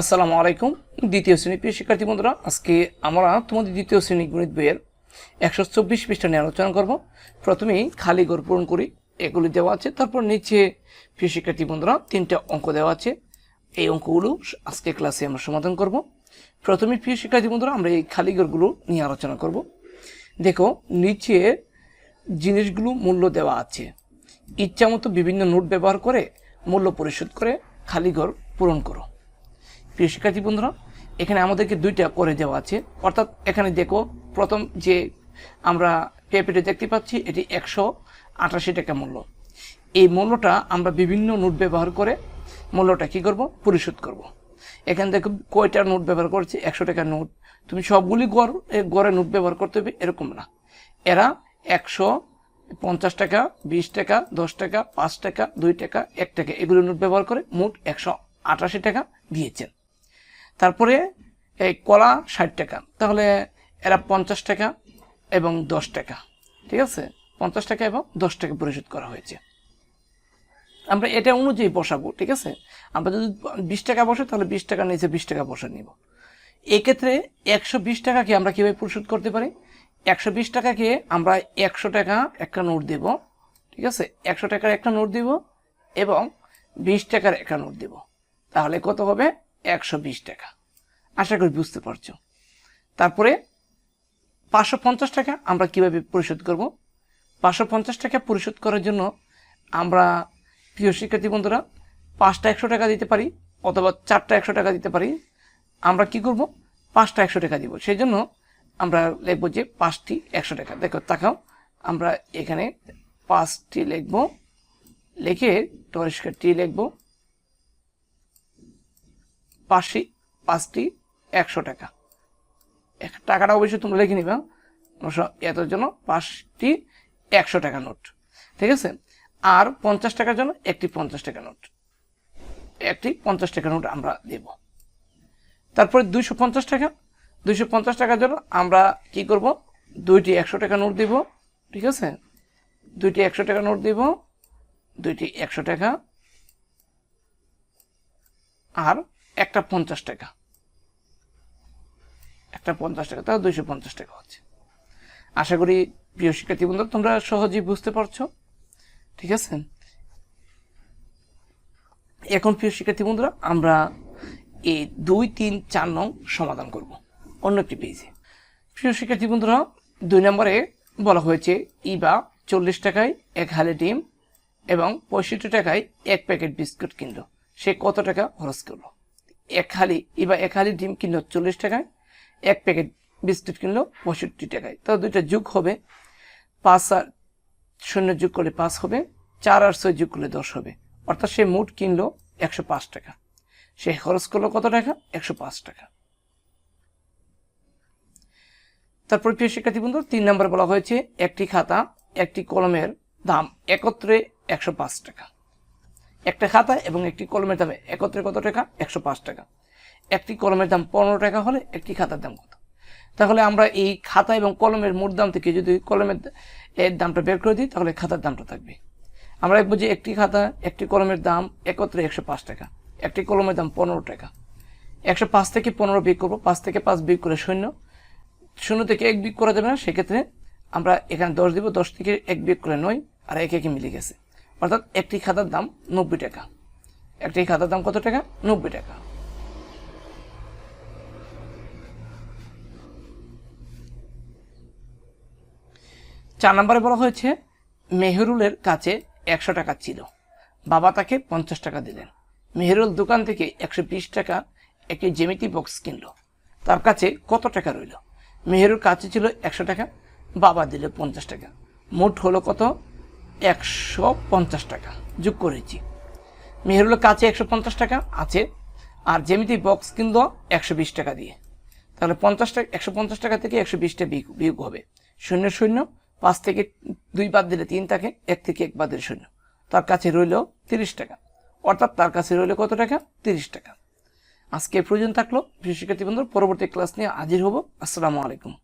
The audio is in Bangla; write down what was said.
আসসালামু আলাইকুম, দ্বিতীয় শ্রেণি প্রিয় শিক্ষার্থী বন্ধুরা, আজকে আমরা তোমাদের দ্বিতীয় শ্রেণি গণিত বইয়ের একশো চব্বিশ পৃষ্ঠা নিয়ে আলোচনা করব। প্রথমেই খালি ঘর পূরণ করি, এগুলি দেওয়া আছে। তারপর নিচে, প্রিয় শিক্ষার্থী বন্ধুরা, তিনটা অঙ্ক দেওয়া আছে। এই অঙ্কগুলো আজকে ক্লাসে আমরা সমাধান করব। প্রথমে প্রিয় শিক্ষার্থী বন্ধুরা, আমরা এই খালি ঘরগুলো নিয়ে আলোচনা করব। দেখো, নিচে জিনিসগুলো মূল্য দেওয়া আছে। ইচ্ছা মতো বিভিন্ন নোট ব্যবহার করে মূল্য পরিশোধ করে খালি ঘর পূরণ করো। প্রিয় শিক্ষার্থী বন্ধুরা, এখানে আমাদেরকে দুইটা করে দেওয়া আছে। অর্থাৎ এখানে দেখো, প্রথম যে আমরা পেপেটে দেখতে পাচ্ছি, এটি একশো আটাশি টাকা মূল্য। এই মূল্যটা আমরা বিভিন্ন নোট ব্যবহার করে মূল্যটা কি করব? পরিশোধ করব। এখানে দেখো, কয়টা নোট ব্যবহার করছে? একশো টাকার নোট। তুমি সবগুলি গড় গড়ে নোট ব্যবহার করতে হবে, এরকম না। এরা একশো পঞ্চাশ টাকা, বিশ টাকা, দশ টাকা, পাঁচ টাকা, দুই টাকা, এক টাকা, এগুলো নোট ব্যবহার করে মোট একশো আটাশি টাকা দিয়েছেন। তারপরে এই কলা ষাট টাকা। তাহলে এরা পঞ্চাশ টাকা এবং দশ টাকা। ঠিক আছে? পঞ্চাশ টাকা এবং দশ টাকা পরিশোধ করা হয়েছে। আমরা এটা অনুযায়ী বসাবো, ঠিক আছে? আমরা যদি বিশ টাকা বসে, তাহলে বিশ টাকা নিচে বিশ টাকা বসে নিব। এক্ষেত্রে একশো বিশ টাকাকে আমরা কীভাবে পরিশোধ করতে পারি? একশো বিশ টাকাকে আমরা একশো টাকা একটা নোট দেব। ঠিক আছে? একশো টাকার একটা নোট দিব এবং বিশ টাকার একটা নোট দেব। তাহলে কত হবে? একশো বিশ টাকা। আশা করি বুঝতে পারছ। তারপরে পাঁচশো পঞ্চাশ টাকা আমরা কীভাবে পরিশোধ করব? পাঁচশো পঞ্চাশ টাকা পরিশোধ করার জন্য আমরা প্রিয় শিক্ষার্থী বন্ধুরা, পাঁচটা একশো টাকা দিতে পারি অথবা চারটা একশো টাকা দিতে পারি। আমরা কি করব? পাঁচটা একশো টাকা দিব। সেই জন্য আমরা লিখব যে পাঁচটি একশো টাকা। দেখো, তাকাও। আমরা এখানে পাঁচটি লিখব। লিখে পরিষ্কার টি লিখব। পাঁচটি পাঁচটি, একশো টাকা। এক- টাকাটা অবশ্যই তোমরা লিখে নিবা। এটার জন্য পাঁচটি, একশো টাকা নোট। ঠিক আছে? আর পঞ্চাশ টাকার জন্য একটি পঞ্চাশ টাকা নোট। একটি পঞ্চাশ টাকা নোট আমরা দেব। তারপরে দুইশো পঞ্চাশ টাকা। দুইশো পঞ্চাশ টাকার জন্য আমরা কি করব? দুইটি একশো টাকা নোট দিব। ঠিক আছে? দুইটি একশো টাকা নোট দিব। দুইটি একশো টাকা। আর একটা পঞ্চাশ টাকা। একটা পঞ্চাশ টাকা, তাও দুইশো পঞ্চাশ টাকা হচ্ছে। আশা করি প্রিয় শিক্ষার্থী বন্ধু, তোমরা সহজেই বুঝতে পারছ। ঠিক আছে? এখন প্রিয় শিক্ষার্থী বন্ধুরা, আমরা এই দুই, তিন, চার নং সমাধান করব। অন্য একটি পেজে। প্রিয় শিক্ষার্থী বন্ধুরা, দুই নম্বরে বলা হয়েছে, ইবা চল্লিশ টাকায় এক হালে ডিম এবং পঁয়ষট্টি টাকায় এক প্যাকেট বিস্কুট কিনলো। সে কত টাকা খরচ করল? এক হালি, এবার এক হালি ডিম কিনলো চল্লিশ টাকায়, এক প্যাকেট বিস্কুট কিনলো পঁয়ষট্টি টাকায়। তো দুইটা যুগ হবে, পাঁচ আর শূন্য যোগ করলে পাঁচ হবে, চার আর ছয় যোগ করলে দশ হবে। অর্থাৎ সে মোট কিনলো একশো পাঁচ টাকা। সে খরচ করল কত টাকা? একশো পাঁচ টাকা। তারপর প্রিয় শিক্ষার্থী বন্ধু, তিন নম্বর বলা হয়েছে, একটি খাতা, একটি কলমের দাম, একত্রে একশো পাঁচ টাকা। একটা খাতা এবং একটি কলমের দাম একত্রে কত টাকা? একশো পাঁচ টাকা। একটি কলমের দাম পনেরো টাকা হলে একটি খাতার দাম কত? তাহলে আমরা এই খাতা এবং কলমের মোট দাম থেকে যদি কলমের এর দামটা বের করে দিই, তাহলে খাতার দামটা থাকবে। আমরা দেখব যে একটি খাতা, একটি কলমের দাম একত্রে একশো পাঁচ টাকা। একটি কলমের দাম পনেরো টাকা। একশো পাঁচ থেকে পনেরো বিয়োগ করব, পাঁচ থেকে পাঁচ বিয়োগ করে শূন্য। শূন্য থেকে এক বিয়োগ করা যাবে না, সেক্ষেত্রে আমরা এখানে দশ দিব, দশ থেকে এক বিয়োগ করে নয়, আর এক একে মিলে গেছে। অর্থাৎ একটি খাতার দাম নব্বই টাকা। একটি খাতার দাম কত টাকা? নব্বই টাকা। চার নম্বরে বলা হয়েছে, মেহরুলের কাছে একশো টাকা ছিল। বাবা তাকে পঞ্চাশ টাকা দিলেন। মেহরুল দোকান থেকে একশো বিশ টাকা একটি জেমিতি বক্স কিনলো। তার কাছে কত টাকা রইল? মেহেরুর কাছে ছিল একশো টাকা, বাবা দিল পঞ্চাশ টাকা। মোট হলো কত? একশো পঞ্চাশ টাকা। যোগ করেছি। মেহেরুলের কাছে একশো পঞ্চাশ টাকা, আছে। আর জেমিতি বক্স কিনলো একশো বিশ টাকা দিয়ে। তাহলে পঞ্চাশ টাকা, একশো পঞ্চাশ টাকা থেকে একশো বিশটা বিয়োগ বিয়োগ হবে। শূন্য শূন্য, পাঁচ থেকে দুই বাদ দিলে তিন থাকে, এক থেকে এক বাদ দিলে শূন্য। তার কাছে রইল তিরিশ টাকা। অর্থাৎ তার কাছে রইল কত টাকা? তিরিশ টাকা। আজকে প্রয়োজন থাকল। প্রিয় শিক্ষার্থী বন্ধু পরবর্তী ক্লাস নিয়ে হাজির হব। আসসালামু আলাইকুম।